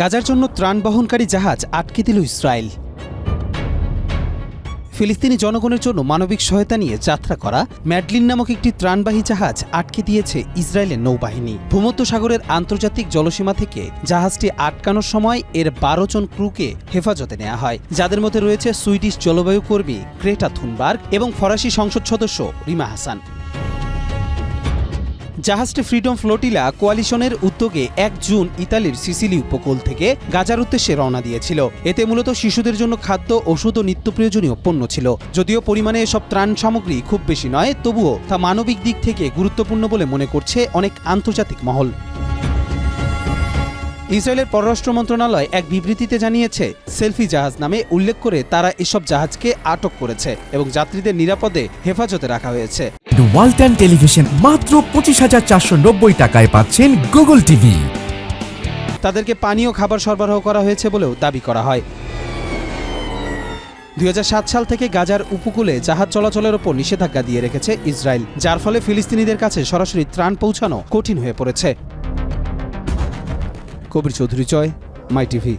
গাজার জন্য ত্রাণ বহনকারী জাহাজ আটকে দিল ইসরায়েল। ফিলিস্তিনি জনগণের জন্য মানবিক সহায়তা নিয়ে যাত্রা করা ম্যাডলিন নামক একটি ত্রাণবাহী জাহাজ আটকে দিয়েছে ইসরায়েলের নৌবাহিনী। ভূমধ্য সাগরের আন্তর্জাতিক জলসীমা থেকে জাহাজটি আটকানোর সময় এর বারো জন ক্রুকে হেফাজতে নেওয়া হয়, যাদের মধ্যে রয়েছে সুইডিশ জলবায়ু কর্মী ক্রেটা থুনবার্গ এবং ফরাসি সংসদ সদস্য রিমা হাসান। জাহাজটি ফ্রিডম ফ্লোটিলা কোয়ালিশনের উদ্যোগে এক জুন ইতালির সিসিলি উপকূল থেকে গাজার উদ্দেশ্যে রওনা দিয়েছিল। এতে মূলত শিশুদের জন্য খাদ্য, ওষুধ ও নিত্য প্রয়োজনীয় পণ্য ছিল। যদিও পরিমাণে এসব ত্রাণ সামগ্রী খুব বেশি নয়, তবুও তা মানবিক দিক থেকে গুরুত্বপূর্ণ বলে মনে করছে অনেক আন্তর্জাতিক মহল। ইসরায়েলের পররাষ্ট্র মন্ত্রণালয় এক বিবৃতিতে জানিয়েছে, সেলফি জাহাজ নামে উল্লেখ করে তারা এসব জাহাজকে আটক করেছে এবং যাত্রীদের নিরাপদে হেফাজতে রাখা হয়েছে। ওয়ালটন টেলিভিশন মাত্র পঁচিশ হাজার চারশো নব্বই টাকায় পাচ্ছেন গুগল টিভি। তাদেরকে পানীয় খাবার সরবরাহ করা হয়েছে বলেও দাবি করা হয়। দুই হাজার সাত সাল থেকে গাজার উপকূলে জাহাজ চলাচলের ওপর নিষেধাজ্ঞা দিয়ে রেখেছে ইসরায়েল, যার ফলে ফিলিস্তিনিদের কাছে সরাসরি ত্রাণ পৌঁছানো কঠিন হয়ে পড়েছে। Kabir Chowdhury Joy my TV.